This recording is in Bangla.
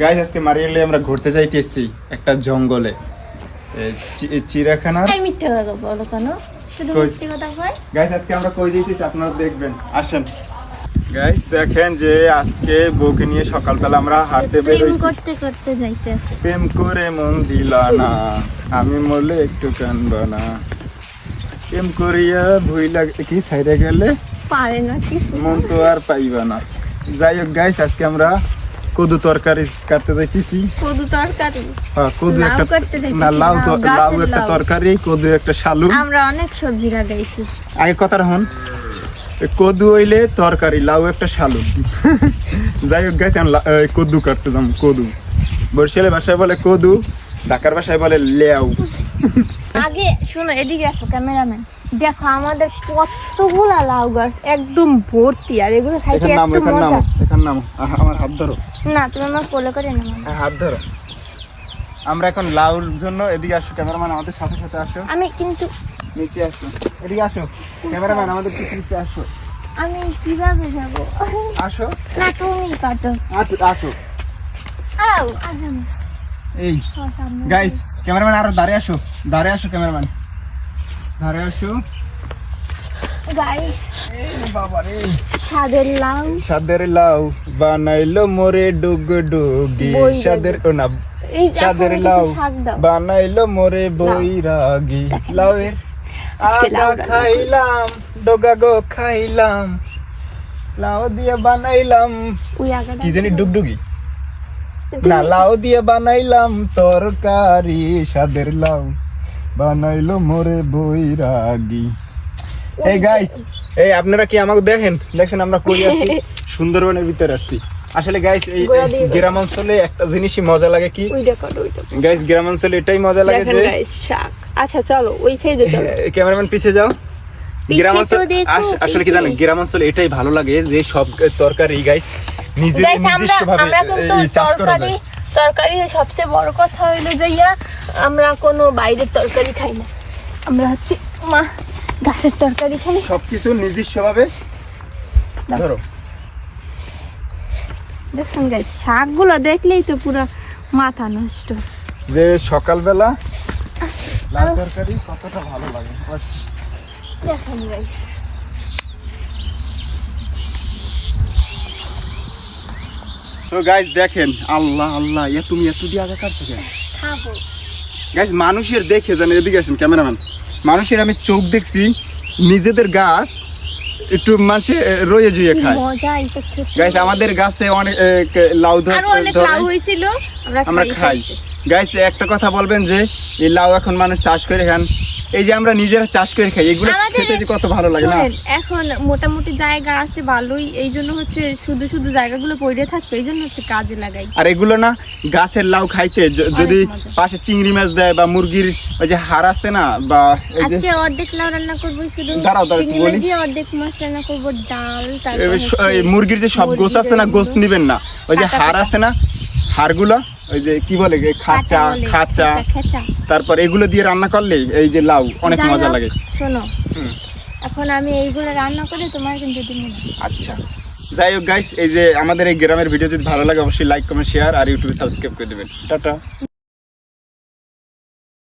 গাইজ আজকে মারিয়ালে আমরা ঘুরতে যাইতেছি একটা জঙ্গলে। এ, চি- চিড়িয়াখানার। এই মিথ্যে কথা বলো কেন? শুধু কই? মিথ্যে কথা কয়? গাইজ আজকে আমরা কই দিতেছি আপনারা দেখবেন। আসেন। গাইজ দেখেন যে আজকে বউকে নিয়ে সকালবেলা আমরা হাঁটতে প্রেম বেরোইছি। করতে করতে যাইতেছে। প্রেম করে মন দিলা না। আমি মরলে একটু কানব না। প্রেম করিয়া ভুইলা কি সাইডে গেলে? পারে না কিছু। মন তো আর পাইবা না। যাই হোক গাইস আজকে আমরা কদু তরকারি কাটতে যাইতেছি। কদু তরকারি? হ্যাঁ, কদু একটা না লাউ তো লাউ, একটা তরকারি কদু একটা শালু। আমরা অনেক সবজি লাগাইছি। আগে কথা হন। কদু হইলে তরকারি লাউ একটা শালু। যাই হোক গাইস আমি কদু কাটতে যাম কদু। বরিশালের ভাষায় বলে কদু ঢাকার ভাষায় বলে লেউ। আগে শোনো এদিকে আসো ক্যামেরাম্যান। দেখো আমাদের কতগুলা লাউ গাছ একদম ভর্তি আর এগুলো খাইতে এত নাম মজা। এখানে নাম। আমার হাত ধরো। না তুমি আমার কোলে করে নাও হ্যাঁ, হাত ধরো। আমরা এখন লাউর জন্য এদিকে আসো ক্যামেরাম্যান আমাদের সাথে সাথে আসো। আমি কিন্তু নিচে আসো। এদিকে আসো। ক্যামেরাম্যান আমাদের পিছনে আসো। আমি কীভাবে যাব? আসো। না তুমি কাটো। আসো। আসো এই গাইস ক্যামেরাম্যান আরও দাঁড়িয়ে আসো। দাঁড়িয়ে আসো ক্যামেরাম্যান। দাঁড়িয়ে আসো। লাউ। সাদের লাউ বানাইলো মোরে ডুগ ডুগি। বৈরাগী। সাদের না সাদের লাউ বানাইলো মোরে বৈরাগী। লাউয়ের আগা খাইলাম ডোগা গো খাইলাম। লাউ দিয়ে বানাইলাম। কি জানি ডুগডুগি না লাউ দিয়ে বানাইলাম তরকারি সাদের লাউ। বানাইলো মোরে বৈরাগী। এই গাইস এই আপনারা কি আমাকে দেখেন? দেখেন আমরা কই আছি? সুন্দরবনের ভিতরে আছি। আসলে গাইস এই গ্রাম অঞ্চলে একটা জিনিসই মজা লাগে কি? গাইস গ্রাম অঞ্চলে এটাই মজা লাগে যে আচ্ছা চলো ওই সাইডে চলো। ক্যামেরাম্যান পিছে যাও। গ্রাম অঞ্চল আসলে কি। জানেন গ্রাম অঞ্চলে এটাই ভালো লাগে যে সব তরকারি গাইস নিজে নিজস্ব ভাবে চাষ করা যায়। তরকারি সবচেয়ে বড় কথা হইল যে ইয়া আমরা কোনো বাইরের তরকারি খাই না। আমরা হচ্ছে মা গাছের তরকারি খাই। সবকিছু নিজস্ব ভাবে ধরো। দেখুন গাইস শাকগুলো দেখলেই তো পুরো মাথা নষ্ট। যে সকালবেলা লাল তরকারি কতটা ভালো লাগে। দেখুন গাইস তো গাইস দেখেন আল্লাহ আল্লাহ ইয়া তুমি এত দিয়ে আগা কাটছো কেন? গাইস মানুষের দেখে জানেন এদিকে আসেন ক্যামেরাম্যান মানুষের আমি চোখ দেখছি নিজেদের গাছ একটু মানুষে রয়ে জুয়ে খায়। গাইস আমাদের গাছে অনেক লাউ হয়েছিল আমরা খাই গাইস একটা কথা বলবেন যে এই লাউ এখন মানুষ চাষ করে খান এই যে আমরা নিজেরা চাষ করে খাই এগুলো খেতে যে কত ভালো লাগে না? এখন মোটামুটি জায়গা আছে ভালোই এই জন্য হচ্ছে শুধু শুধু জায়গাগুলো পড়ে থাকবে এই জন্য হচ্ছে কাজে লাগাই। আর এগুলো না গাছের লাউ খাইতে যদি পাশে চিংড়ি মাছ দেয় বা মুরগির ওই যে হাড় আছে না বা আজকে অর্ধেক লাউ রান্না করব শুধু দাঁড়াও, দাঁড়াও, বলি। অর্ধেক মাছ রান্না করব ডাল তারপর মুরগির যে সব গোছ আছে না গোছ নিবেন না। ওই যে হাড় আছে না হাড়গুলো ওই যে কি বলে খাঁচা খাঁচা খাঁচা। তারপর এগুলো দিয়ে রান্না করলে এই যে লাউ অনেক মজা লাগে। শোনো। এখন আমি এইগুলো রান্না করে তোমার কিন্তু দিব আচ্ছা। যাই হোক গাইস এই যে আমাদের এই গ্রামের ভিডিও যদি ভালো লাগে অবশ্যই লাইক কমেন্ট শেয়ার আর ইউটিউবে সাবস্ক্রাইব করে দেবেন। টাটা।